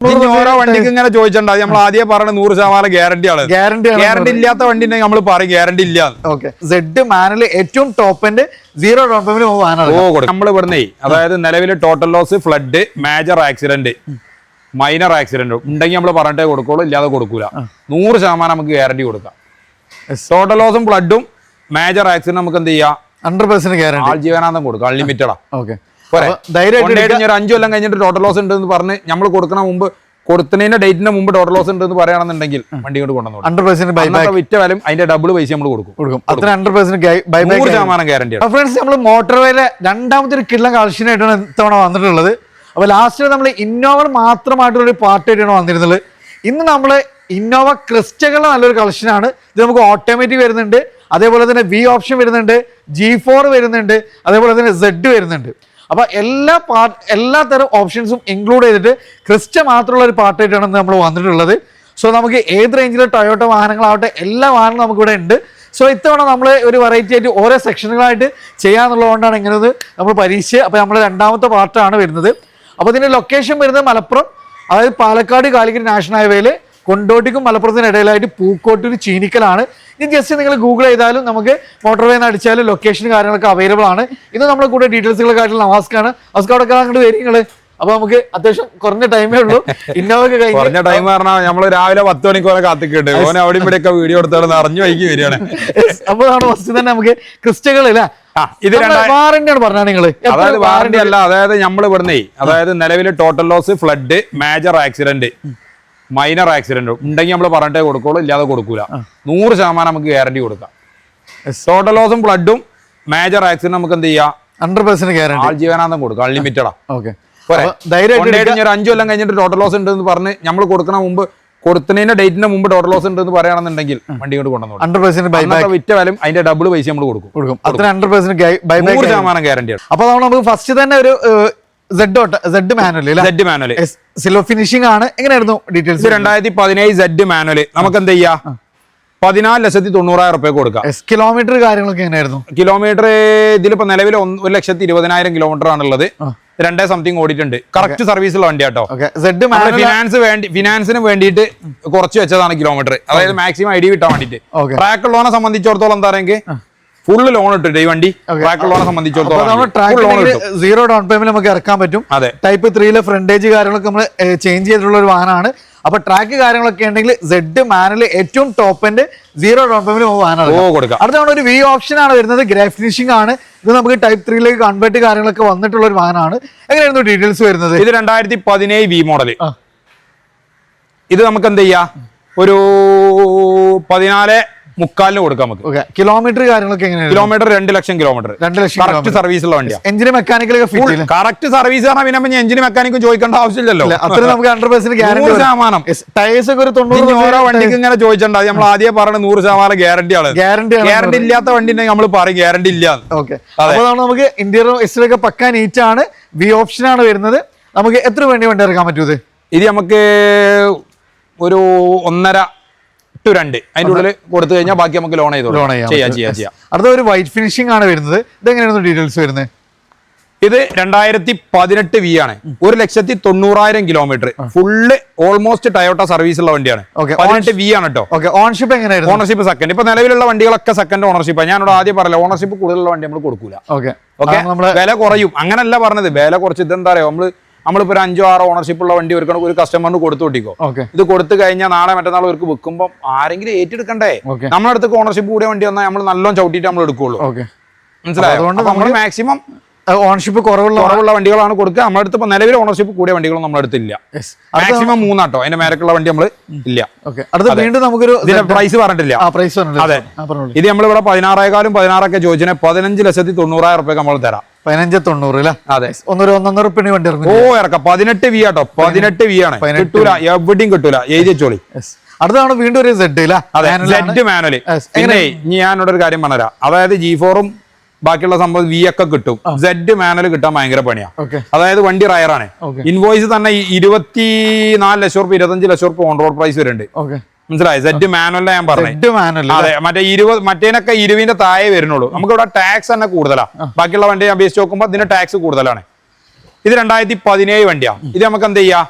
ഓരോ വണ്ടിക്ക് ഇങ്ങനെ ചോദിച്ചിട്ടുണ്ട് നമ്മൾ ആദ്യം പറഞ്ഞ നൂറ് ശതമാനം ഗ്യാരണ്ടി ആണ്. ഗ്യാരണ്ടി ഗ്യാരണ്ടി ഇല്ലാത്ത വണ്ടി നമ്മൾ പറയും ഗ്യാരണ്ടി ഇല്ല ഓക്കെ സെഡ് മാനുവൽ ഏറ്റവും top end zero down payment ഓ കൊടുക്കും. നമ്മൾ ഇവിടുന്ന് അതായത് നിലവിൽ total loss flood major accident minor accident ഉണ്ടെങ്കിൽ നമ്മൾ പറഞ്ഞിട്ടേ കൊടുക്കുള്ളൂ ഇല്ലാതെ കൊടുക്കൂല. നൂറ് ശതമാനം നമുക്ക് ഗ്യാരണ്ടി കൊടുക്കാം. ടോട്ടൽ ലോസും ഫ്ലഡും മേജർ ആക്സിഡന്റ് നമുക്ക് എന്ത് ചെയ്യാം? ഹൺഡ്രഡ് പെർസെന്റ് ഗ്യാരണ്ടി ആൾജീവനാന്തം കൊടുക്കാം അൺലിമിറ്റഡാ ഓക്കെ ധൈര്യമായിട്ട് ഒരു അഞ്ചു കൊല്ലം കഴിഞ്ഞിട്ട് ടോട്ടൽ ലോസ് ഉണ്ട് എന്ന് പറഞ്ഞ് നമ്മൾ കൊടുക്കണ മുമ്പ് കൊടുത്തതിന്റെ ഡേറ്റിന് മുമ്പ് ടോട്ടൽ ലോസ് ഉണ്ടെന്ന് പറയുകയാണെന്നുണ്ടെങ്കിൽ വണ്ടി കൊണ്ട് കൊണ്ടുവന്നു വിറ്റ വിലയും അതിന്റെ ഡബിൾ പൈസ നമ്മൾ കൊടുക്കും. കൊടുക്കും. ശതമാനം ഗ്യാരണ്ടി ഫ്രണ്ട്സ് നമ്മൾ മോട്ടോർവേയിലെ രണ്ടാമത്തെ ഒരു കിള്ളം കളക്ഷനായിട്ടാണ് ഇത്തവണ വന്നിട്ടുള്ളത്. അപ്പോൾ ലാസ്റ്റ് നമ്മൾ ഇന്നോവ മാത്രമായിട്ടുള്ള ഒരു പാർട്ടായിട്ടാണ് വന്നിരുന്നത്. ഇന്ന് നമ്മൾ ഇന്നോവ ക്രിസ്റ്റകളുടെ നല്ലൊരു കളക്ഷനാണ് ഇത് നമുക്ക് ഓട്ടോമാറ്റിക് വരുന്നുണ്ട്. അതേപോലെ തന്നെ വി ഓപ്ഷൻ വരുന്നുണ്ട്. ജി ഫോർ വരുന്നുണ്ട്. അതേപോലെ തന്നെ സെഡ് വരുന്നുണ്ട്. അപ്പോൾ എല്ലാ പാർട്ട് എല്ലാ തരം ഓപ്ഷൻസും ഇൻക്ലൂഡ് ചെയ്തിട്ട് ക്രിസ്റ്റ മാത്രമുള്ള ഒരു പാർട്ടായിട്ടാണ് നമ്മൾ വന്നിട്ടുള്ളത്. സോ നമുക്ക് ഏത് റേഞ്ചിലെ ടൊയോട്ട വാഹനങ്ങളാവട്ടെ എല്ലാ വാഹനങ്ങളും നമുക്കിവിടെ ഉണ്ട്. സോ ഇത്തവണ നമ്മൾ ഒരു വെറൈറ്റി ആയിട്ട് ഓരോ സെക്ഷനുകളായിട്ട് ചെയ്യാന്നുള്ളതുകൊണ്ടാണ് ഇങ്ങനെ നമ്മൾ പരീക്ഷ അപ്പോൾ നമ്മൾ രണ്ടാമത്തെ പാർട്ടാണ് വരുന്നത്. അപ്പോൾ ഇതിന്റെ ലൊക്കേഷൻ വരുന്നത് മലപ്പുറം അതായത് പാലക്കാട് കാലിക്കറ്റ് നാഷണൽ ഹൈവേയിൽ കൊണ്ടോട്ടിക്കും മലപ്പുറത്തിനും ഇടയിലായിട്ട് പൂക്കോട്ടൂർ ചീനിക്കലാണ്. ഇനി ജസ്റ്റ് നിങ്ങൾ ഗൂഗിൾ ചെയ്താലും നമുക്ക് മോട്ടോർ വേന്ന് അടിച്ചാലും ലൊക്കേഷൻ കാര്യങ്ങളൊക്കെ അവൈലബിൾ ആണ്. ഇന്ന് നമ്മുടെ കൂടെ ഡീറ്റെയിൽസുകളൊക്കെ ആയിട്ടുള്ള നവാസ്ക്കാണ് നമസ്കാരം അങ്ങോട്ട് വരും നിങ്ങൾ അപ്പൊ നമുക്ക് അത്യാവശ്യം കുറഞ്ഞ ടൈമേ ഉള്ളൂ. ഇന്നോവൊക്കെ കഴിഞ്ഞു കുറഞ്ഞ ടൈം പറഞ്ഞാൽ നമ്മൾ രാവിലെ പത്ത് മണിക്കൂറെ കാത്തിക്കിട്ട് ഓനെ അവിടെ ഇവിടെ ഒക്കെ വീഡിയോ എടുത്താൽ അറിഞ്ഞു വൈകി വരികയാണ്. അപ്പോൾ ആണ് ഫസ്റ്റ് തന്നെ നമുക്ക് ക്രിസ്റ്റകൾ അല്ലേ? ഇത് വാറന്റിയാണ് പറഞ്ഞാൽ നിങ്ങൾ അതായത് വാറണ്ടി അല്ല അതായത് നമ്മൾ ഇവിടുന്നേ അതായത് നിലവിൽ total loss flood major accident minor accident ഉണ്ടെങ്കിൽ നമ്മൾ പറഞ്ഞിട്ടേ കൊടുക്കുള്ളൂ ഇല്ലാതെ കൊടുക്കൂല. നൂറ് ശതമാനം നമുക്ക് ഗ്യാരണ്ടി കൊടുക്കാം. ടോട്ടൽ ലോസും ബ്ലഡും മേജർ ആക്സിഡന്റ് നമുക്ക് എന്ത് ചെയ്യാം? ഹൺഡ്രഡ് പെർസെന്റ് ഗ്യാരണ്ടി ആൾജീവനാന്തം കൊടുക്കാം അൺലിമിറ്റഡാ ഓക്കെ ഒരു അഞ്ചു കൊല്ലം കഴിഞ്ഞിട്ട് ടോട്ടൽ ലോസ് ഉണ്ടെന്ന് പറഞ്ഞ് നമ്മൾ കൊടുക്കണ മുമ്പ് കൊടുത്തതിന്റെ ഡേറ്റിന്റെ മുമ്പ് ടോട്ടൽ ലോസ് ഉണ്ട് എന്ന് പറയുകയാണെന്നുണ്ടെങ്കിൽ വണ്ടി കൊണ്ട് കൊണ്ടുവന്നു വിറ്റ വിലയും അതിന്റെ ഡബിൾ പൈസ നമ്മൾ കൊടുക്കും. കൊടുക്കും. അത്ര ഹൺഡ്രഡ് പെർസെന്റ് ശതമാനം ഗ്യാരണ്ടിയാണ് അപ്പൊ നമ്മൾ നമുക്ക് ഫസ്റ്റ് തന്നെ ഒരു സിൽവർ ഫിനിഷിംഗ് ആണ്. എങ്ങനെയായിരുന്നു ഡീറ്റെയിൽസ് രണ്ടായിരത്തി പതിനേഴ് സെഡ് മാനുവൽ നമുക്ക് എന്ത് ചെയ്യാ പതിനാല് ലക്ഷത്തി തൊണ്ണൂറായിരം റുപ്യ കൊടുക്കാം. കിലോമീറ്റർ കാര്യങ്ങളൊക്കെ എങ്ങനെയായിരുന്നു? കിലോമീറ്റർ ഇതിലിപ്പോ നിലവിൽ ഒരു ലക്ഷത്തി ഇരുപതിനായിരം കിലോമീറ്റർ ആണുള്ളത്. രണ്ടേ സംതിങ് ഓടിയിട്ടുണ്ട്. കറക്റ്റ് സർവീസുള്ള വണ്ടിയാട്ടോ. കേട്ടോ ഫിനാൻസ് വേണ്ടി ഫിനാൻസിന് വേണ്ടിയിട്ട് കുറച്ച് വെച്ചതാണ് കിലോമീറ്റർ അതായത് മാക്സിമം ഐ ഡി കിട്ടാൻ വേണ്ടിയിട്ട്. Okay. ട്രാക്ക് ഉള്ളവനെ സംബന്ധിച്ചിടത്തോളം എന്താ പറയുക? ഫുള്ള് ലോൺ ഇട്ടിട്ട് ഈ വണ്ടി ട്രാക്ക് ലോണെ സംബന്ധിച്ചിടത്തോളം സീറോ ഡൗൺ പേയ്മെന്റ് നമുക്ക് ഇറക്കാൻ പറ്റും. അതെ. ടൈപ്പ് ത്രീയിലെ ഫ്രണ്ടേജ് കാര്യങ്ങളൊക്കെ നമ്മൾ ചേഞ്ച് ചെയ്തിട്ടുള്ള ഒരു വാഹനമാണ്. അപ്പൊ ട്രാക്ക് കാര്യങ്ങളൊക്കെ ഉണ്ടെങ്കിൽ സെഡ് മാനുവൽ ഏറ്റവും top end zero down payment വാഹനമാണ് അടുത്ത തവണ ഒരു വി ഓപ്ഷൻ ആണ് വരുന്നത് ഗ്രേ ഫിനിഷിംഗ് ആണ്. ഇത് നമുക്ക് ടൈപ്പ് ത്രീയിലേക്ക് കൺവേർട്ട് കാര്യങ്ങളൊക്കെ വന്നിട്ടുള്ള ഒരു വാഹനമാണ്. എങ്ങനെയായിരുന്നു ഡീറ്റെയിൽസ് വരുന്നത്? ഇത് രണ്ടായിരത്തി പതിനേഴ് വി മോഡൽ ഇത് നമുക്ക് എന്ത് ചെയ്യാം? ഒരു പതിനാല് മുക്കാലിന് കൊടുക്കാം നമുക്ക് കിലോമീറ്റർ കാര്യങ്ങളൊക്കെ എങ്ങനെയാണ്? കിലോമീറ്റർ രണ്ട് ലക്ഷം കിലോമീറ്റർ രണ്ട് ലക്ഷം കറക്റ്റ് സർവീസ് ഉള്ള വണ്ടിയാണ് എഞ്ചിന് മെക്കാനിക്കൽ കറക്റ്റ് സർവീസ് പറഞ്ഞാൽ പിന്നെ എഞ്ചിന് മെക്കാനിക്കും ചോദിക്കേണ്ട ആവശ്യമില്ലല്ലോ. അത്ര നമുക്ക് ഹൺഡ്രഡ് പെർസെന്റ് നൂറ് ഗ്യാരണ്ടി ശതമാനം. ടയേഴ്സ് ഒക്കെ ഒരു തൊണ്ണൂറ് ഓരോ വണ്ടിക്ക് ഇങ്ങനെ ചോദിച്ചിട്ടുണ്ട് നമ്മൾ ആദ്യം പറഞ്ഞ നൂറ് ശതമാനം ഗ്യാരണ്ടി ആണ്. ഗ്യാരണ്ടി ഗ്യാരണ്ടി ഇല്ലാത്ത വണ്ടി നമ്മൾ പറയും ഗ്യാരണ്ടി ഇല്ല. ഓക്കെ അപ്പോൾ നമ്മൾ നമുക്ക് ഇന്റീരിയർ എക്സ്റ്റർ ഒക്കെ പക്കാ നീറ്റ് ആണ്. വി ഓപ്ഷൻ ആണ് വരുന്നത്. നമുക്ക് എത്ര വേണ്ടി വണ്ടി ഇറക്കാൻ പറ്റൂ ഇത്? ഇത് നമുക്ക് ഒരു ഒന്നര ടു രണ്ട്. അതിന്റെ ഉള്ളിൽ കൊടുത്തു കഴിഞ്ഞാൽ ബാക്കി നമുക്ക് ലോൺ ചെയ്തു ലോൺ ചെയ്യാം ചെയ്യാം ചെയ്യാം അടുത്ത ഒരു വൈറ്റ് ഫിനിഷിംഗ് ആണ് വരുന്നത്. ഇതെങ്ങനെയായിരുന്നു ഡീറ്റെയിൽസ് വരുന്നത്? ഇത് രണ്ടായിരത്തി പതിനെട്ട് വി ആണ്. ഒരു ലക്ഷത്തി തൊണ്ണൂറായിരം kilometre full almost Toyota service ഉള്ള വണ്ടിയാണ്. പതിനെട്ട് വി ആണ് കേട്ടോ ഓക്കെ ഓൺഷിപ്പ് എങ്ങനെയായിരുന്നു? ഓണർഷിപ്പ് സെക്കൻഡ് ഇപ്പൊ നിലവിലുള്ള വണ്ടികളൊക്കെ സെക്കൻഡ് ഓണർഷിപ്പ് ഞാനോട് ആദ്യം പറയില്ല ഓണർഷിപ്പ് കൂടുതലുള്ള വണ്ടി നമ്മൾ കൊടുക്കൂല. ഓക്കെ ഓക്കെ നമ്മൾ വില കുറയും. അങ്ങനല്ല പറഞ്ഞത്. വില കുറച്ച് ഇതെന്താ പറയാ നമ്മൾ നമ്മളിപ്പോ ഒരു അഞ്ചോ ആറോ ഓണർഷിപ്പ് ഉള്ള വണ്ടി ഒരുക്കണം ഒരു കസ്റ്റമറിന് കൊടുത്തു വിട്ടിക്കോ. ഇത് കൊടുത്തു കഴിഞ്ഞാൽ നാളെ മറ്റന്നാൾ ഇവർക്ക് വിൽക്കുമ്പോൾ ആരെങ്കിലും ഏറ്റെടുക്കണ്ടേ. നമ്മുടെ അടുത്ത് ഓണർഷിപ്പ് കൂടിയ വണ്ടി വന്നാൽ നമ്മൾ നല്ലോണം ചവിട്ടിയിട്ട് നമ്മൾ എടുക്കുള്ളൂ. മനസ്സിലായോ? നമ്മൾ മാക്സിമം ഓണർഷിപ്പ് കുറവുള്ള കുറവുള്ള വണ്ടികളാണ് കൊടുക്കുക. നമ്മുടെ അടുത്ത് ഇപ്പൊ നിലവിൽ ഓണർഷിപ്പ് കൂടിയ വണ്ടികളും നമ്മുടെ അടുത്ത് ഇല്ല. മാക്സിമം മൂന്നാട്ടോ. അതിന്റെ മേലക്കുള്ള വണ്ടി നമ്മൾ ഇല്ല. അടുത്ത വീണ്ടും നമുക്കൊരു പ്രൈസ് പറഞ്ഞിട്ടില്ല. പ്രൈസ് അതെ. ഇത് നമ്മളിവിടെ പതിനാറേക്കാളും പതിനാറൊക്കെ ചോദിച്ചാൽ പതിനഞ്ച് ലക്ഷത്തി തൊണ്ണൂറായിരം റുപ്യ നമ്മൾ തരാം. പതിനഞ്ച് തൊണ്ണൂറ് അല്ലേ അതെ. ഒന്നൊരു ഒന്നൊന്നര ഉറുപ്പിന് വണ്ടി ഓ ഇറക്കാം. പതിനെട്ട് വി ആട്ടോ. പതിനെട്ട് വി ആണ്. കിട്ടൂല. എവിടെയും കിട്ടൂല. എഴുതി വെച്ചോളി. അടുത്താണ് വീണ്ടും ഒരു സെഡ് സെഡ് മാനുവൽ. പിന്നെ ഞാൻ ഞാനോട് ഒരു കാര്യം പറഞ്ഞുതരാം. അതായത് ജി ഫോറും ബാക്കിയുള്ള സംഭവം വി ഒക്കെ കിട്ടും. സെഡ് മാനുവൽ കിട്ടാൻ ഭയങ്കര പണിയാ. അതായത് വണ്ടി റയറാണ്. ആണ് ഇൻവോയ്സ് തന്നെ ഈ ഇരുപത്തി നാല് ലക്ഷം റുപ്യ ഇരുപത്തഞ്ച് ലക്ഷം റുപ്യ ഓൺ റോഡ് പ്രൈസ് വരുന്നുണ്ട്. ഓക്കെ മനസ്സിലായി? സെഡ് മാനുവല്ല ഞാൻ മാനല്ലേ അതെ മറ്റേ ഇരുപത് മറ്റേനൊക്കെ ഇരുവിന്റെ താഴെ വരുന്നുള്ളൂ. നമുക്ക് ഇവിടെ ടാക്സ് തന്നെ കൂടുതലാ. ബാക്കിയുള്ള വണ്ടി അപേക്ഷിച്ച് നോക്കുമ്പോൾ ഇതിന്റെ ടാക്സ് കൂടുതലാണ്. ഇത് രണ്ടായിരത്തി പതിനേഴ് വണ്ടിയാണ് ഇത് നമുക്ക് എന്ത് ചെയ്യാം?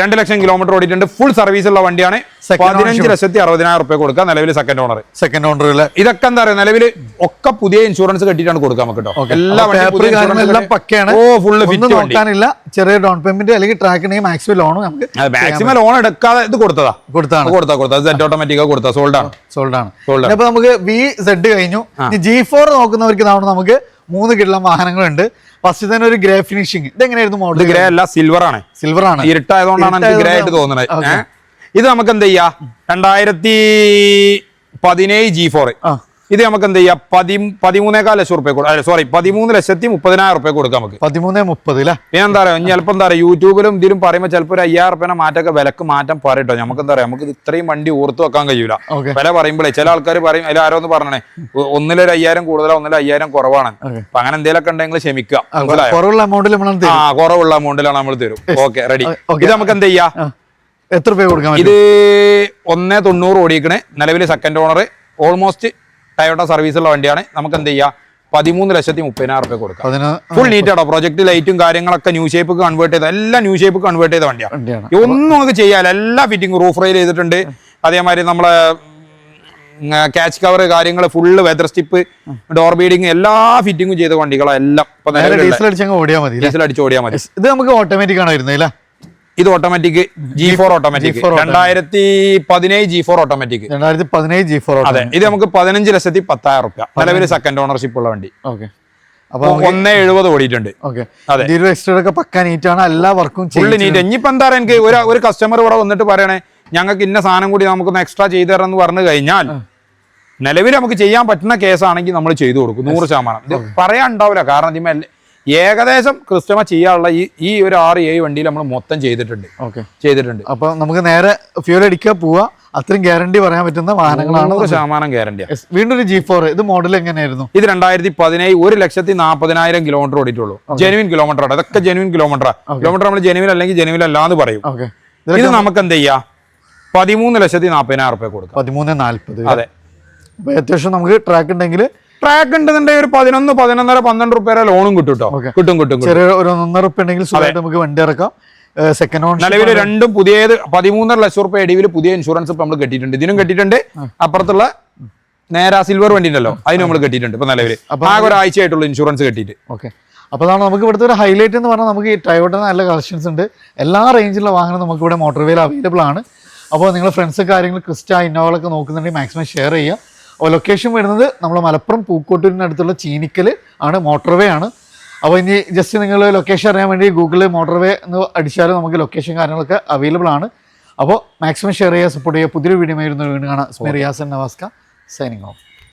രണ്ട് ലക്ഷം കിലോമീറ്റർ ഓടിയിട്ടുണ്ട്. ഫുൾ സർവീസ് ഉള്ള വണ്ടിയാണ്. പതിനഞ്ച്. ലക്ഷത്തി അറുപതിനായിരം റുപ്യ കൊടുക്കുക നിലവിൽ സെക്കൻഡ് ഓണർ സെക്കൻഡ് ഓണർ ഇതൊക്കെ എന്താ പറയുക നിലവിൽ ഒക്കെ പുതിയ ഇൻഷുറൻസ് കെട്ടിയിട്ടാണ് കൊടുക്കാൻ നമുക്ക് കേട്ടോ എല്ലാ പക്കയാണ്. ഓ ഫുള്ള് ഫിറ്റ് നോക്കാനില്ല. ചെറിയ ഡൗൺ പേയ്മെന്റ് അല്ലെങ്കിൽ ട്രാക്കിന് മാക്സിമം ലോൺ നമുക്ക് മാക്സിമം ലോൺ എടുക്കാതെ ഇത് കൊടുത്തതാ. കൊടുത്താണ്. കൊടുത്താ കൊടുത്താ. സെറ്റ് ഓട്ടോമാറ്റിക് കൊടുത്താ. സോൾഡ് ആണ്. സോൾഡ് ആണ്. സോൾഡ് അപ്പൊ നമുക്ക് വി സെഡ് കഴിഞ്ഞു. ജി ഫോർ നോക്കുന്നവർക്ക് നമുക്ക് മൂന്ന് കിട്ടുന്ന വാഹനങ്ങളുണ്ട്. ഫസ്റ്റ് തന്നെ ഒരു ഗ്രേ ഫിനിഷിംഗ് ഇതെങ്ങനെയായിരുന്നു ഇത് മോഡൽ ഗ്രേ അല്ല സിൽവർ ആണ്. സിൽവർ ആണ്. ഇരുട്ടായതുകൊണ്ടാണ് എനിക്ക് ഗ്രേ ആയിട്ട് തോന്നുന്നത്. ഇത് നമുക്ക് എന്ത് ചെയ്യാ രണ്ടായിരത്തി പതിനേഴ് ജി ഫോർ. ഇത് നമുക്ക് എന്ത് ചെയ്യാം? പതി പതിമൂന്നേക്കാൽ ലക്ഷം റുപ്യ കൊടുക്കാം സോറി പതിമൂന്ന് ലക്ഷത്തി മുപ്പതിനായിരം റുപ്യ കൊടുക്കാം നമുക്ക്. പതിമൂന്ന് മുപ്പത് പിന്നെ എന്താ പറയുക ചിലപ്പോൾ എന്താ പറയുക യൂട്യൂബിലും ഇതിലും പറയുമ്പോൾ ചിലപ്പോൾ ഒരു അയ്യായിരം റുപ്യനെ മാറ്റൊക്കെ വിലക്ക് മാറ്റം പറയട്ടോ നമുക്ക് എന്താ പറയുക നമുക്ക് ഇത് ഇത്രയും വണ്ടി ഓർത്ത് വെക്കാൻ കഴിയൂല. വില പറയുമ്പോഴേ ചില ആൾക്കാർ പറയും അതിൽ ആരോ ഒന്ന് പറഞ്ഞേ ഒന്നിലൊരു അയ്യായിരം കൂടുതലോ ഒന്നിലെ അയ്യായിരം കുറവാണ്. അപ്പൊ അങ്ങനെ എന്തെങ്കിലുമൊക്കെ ഉണ്ടെങ്കിൽ ക്ഷമിക്കുക. കുറവുള്ള എമൗണ്ടിൽ നമ്മൾ ആ കുറവുള്ള എമൗണ്ടിലാണ് നമ്മൾ തരും. ഓക്കെ റെഡി ഇത് നമുക്ക് എന്ത് ചെയ്യാം എത്ര രൂപ കൊടുക്കാൻ പറ്റും? ഇത് ഒന്നേ തൊണ്ണൂറ് ഓടിക്കണേ. നിലവിൽ സെക്കൻഡ് ഓണർ ഓൾമോസ്റ്റ് ടയോട്ട സർവീസുള്ള വണ്ടിയാണ്. നമുക്ക് എന്ത് ചെയ്യാം? പതിമൂന്ന് ലക്ഷത്തി മുപ്പതിനായിരം റുപ്യ കൊടുക്കാം. ഫുൾ നീറ്റ് ആണോ പ്രൊജക്ട് ലൈറ്റും കാര്യങ്ങളൊക്കെ ന്യൂ ഷേപ്പ് കൺവേർട്ട് ചെയ്ത എല്ലാ ന്യൂ ഷേപ്പ് കൺവേർട്ട് ചെയ്ത വണ്ടിയാണ്. ഒന്നും നമുക്ക് ചെയ്യാല്ല എല്ലാ ഫിറ്റിംഗ് റൂഫ് റെയിൽ ചെയ്തിട്ടുണ്ട്. അതേമാതിരി നമ്മളെ ക്യാച്ച് കവർ കാര്യങ്ങൾ full weather strip door beading എല്ലാ ഫിറ്റിംഗും ചെയ്ത നിലവിലുള്ള ഡീസൽ അടിച്ച് ഓടിയാൽ മതി. ഇത് നമുക്ക് ഓട്ടോമാറ്റിക് ആണ് വരുന്നത് അല്ലേ? ഇത് automatic G four automatic G4 രണ്ടായിരത്തി പതിനേഴ് ജി ഫോർ ഓട്ടോമാറ്റിക് രണ്ടായിരത്തി പതിനേഴ് ജി ഫോർ അതെ ഇത് നമുക്ക് പതിനഞ്ച് ലക്ഷത്തി പത്തായിരം റുപ്യ. നിലവിൽ സെക്കൻഡ് ഓണർഷിപ്പ് ഉള്ള വണ്ടി. ഓക്കെ. അപ്പൊ ഒന്നേ എഴുപത് ഓടിയിട്ടുണ്ട്. ഓക്കെ. പക്ക നീറ്റ് ആണ് എല്ലാ വർക്കും ഫുള്ള് നീറ്റ് ഇനിയിപ്പോ എന്താ പറയുക എനിക്ക് ഒരു ഒരു കസ്റ്റമർ ഇവിടെ വന്നിട്ട് പറയണേ ഞങ്ങൾക്ക് ഇന്ന സാധനം കൂടി നമുക്കൊന്ന് എക്സ്ട്രാ ചെയ്തു തരാം എന്ന് പറഞ്ഞു കഴിഞ്ഞാൽ നിലവിൽ നമുക്ക് ചെയ്യാൻ പറ്റുന്ന കേസാണെങ്കിൽ നമ്മൾ ചെയ്തു കൊടുക്കും. നൂറ് ശതമാനം. ഇത് പറയാൻ ഉണ്ടാവില്ല. കാരണം എല്ലാ- ഏകദേശം ക്രിസ്റ്റമ ചെയ്യാനുള്ള ഈ ഈ ഒരു ആറ് ഏഴ് വണ്ടിയിൽ നമ്മൾ മൊത്തം ചെയ്തിട്ടുണ്ട്. ഓക്കെ. ചെയ്തിട്ടുണ്ട്. അപ്പൊ നമുക്ക് നേരെ ഫ്യൂൽ അടിക്കുക പോവാ അത്രയും ഗ്യാരണ്ടി പറയാൻ പറ്റുന്ന വാഹനങ്ങളാണ് ശതമാനം ഗ്യാരണ്ടി വീണ്ടും ഒരു ജി ഫോർ ഇത് മോഡൽ എങ്ങനെയായിരുന്നു? ഇത് രണ്ടായിരത്തി പതിനേഴ് ഒരു ലക്ഷത്തി നാൽപ്പതിനായിരം കിലോമീറ്റർ ഓടിയിട്ടുള്ളൂ. ജെനുവിൻ കിലോമീറ്റർ ആണ്. അതൊക്കെ ജെനുവിൻ കിലോമീറ്റർ കിലോമീറ്റർ നമ്മൾ ജെനുവിൻ അല്ലെങ്കിൽ ജെനുവിൻ അല്ലാന്ന് പറയും. ഓക്കെ ഇത് നമുക്ക് എന്ത് ചെയ്യാം? പതിമൂന്ന് ലക്ഷത്തി നാൽപ്പതിനായിരം റുപ്യ കൊടുക്കാം. പതിമൂന്ന് നാൽപ്പത്. അതെ. അത്യാവശ്യം നമുക്ക് ട്രാക്ക് ഉണ്ടെങ്കിൽ ട്രാക്ക് ഉണ്ടെന്നുണ്ടെങ്കിൽ ഒരു പതിനൊന്ന് പതിനൊന്നര പന്ത്രണ്ട് റുപ്യ ലോണും കിട്ടും കേട്ടോ. കിട്ടും കിട്ടും. ചെറിയ ഒരു ഒന്നര റുപ്യ ഉണ്ടെങ്കിൽ നമുക്ക് വണ്ടി ഇറക്കാം. സെക്കൻഡ് ഓൺ നിലവിൽ രണ്ടും പുതിയത് പതിമൂന്നര ലക്ഷം റുപ്യ ഇടിവിൽ പുതിയ ഇൻഷുറൻസ് ഇപ്പൊ നമ്മൾ കെട്ടിയിട്ടുണ്ട്. ഇതിനും കെട്ടിയിട്ടുണ്ട്. അപ്പുറത്തുള്ള നേരെ സിൽവർ വണ്ടി ഉണ്ടല്ലോ അതിന് നമ്മൾ കെട്ടിയിട്ടുണ്ട് ഇപ്പൊ നിലവിൽ ആകെ ഒരാഴ്ചയായിട്ടുള്ള ഇൻഷുറൻസ് കെട്ടിയിട്ട്. ഓക്കെ അപ്പോൾ അതാണ് നമുക്ക് ഇവിടുത്തെ ഒരു ഹൈലൈറ്റ് എന്ന് പറഞ്ഞാൽ നമുക്ക് ഈ ടയോട്ട നല്ല കളക്ഷൻസ് ഉണ്ട്. എല്ലാ റേഞ്ചിലുള്ള വാഹനം നമുക്ക് ഇവിടെ മോട്ടോർ വെയിൽ അവൈലബിൾ ആണ്. അപ്പോൾ നിങ്ങൾ ഫ്രണ്ട്സ് കാര്യങ്ങൾ ക്രിസ്റ്റ ഇന്നോവകളൊക്കെ നോക്കുന്നുണ്ടെങ്കിൽ മാക്സിമം ഷെയർ ചെയ്യുക. ലൊക്കേഷൻ വരുന്നത് നമ്മൾ മലപ്പുറം പൂക്കോട്ടൂരിനടുത്തുള്ള ചീനിക്കൽ ആണ് മോട്ടോർവേ ആണ്. അപ്പോൾ ഇനി ജസ്റ്റ് നിങ്ങൾ ലൊക്കേഷൻ അറിയാൻ വേണ്ടി ഗൂഗിളിൽ മോട്ടോർവേ എന്ന് അടിച്ചാലും നമുക്ക് ലൊക്കേഷൻ കാര്യങ്ങളൊക്കെ അവൈലബിൾ ആണ്. അപ്പോൾ മാക്സിമം ഷെയർ ചെയ്യുക സപ്പോർട്ട് ചെയ്യുക. പുതിയൊരു വീഡിയോ ആയിരുന്നു വീണ്ടും കാണാം. സ്മി റിയാസൻ നവാസ്ക സൈനിങ് ഓഫ്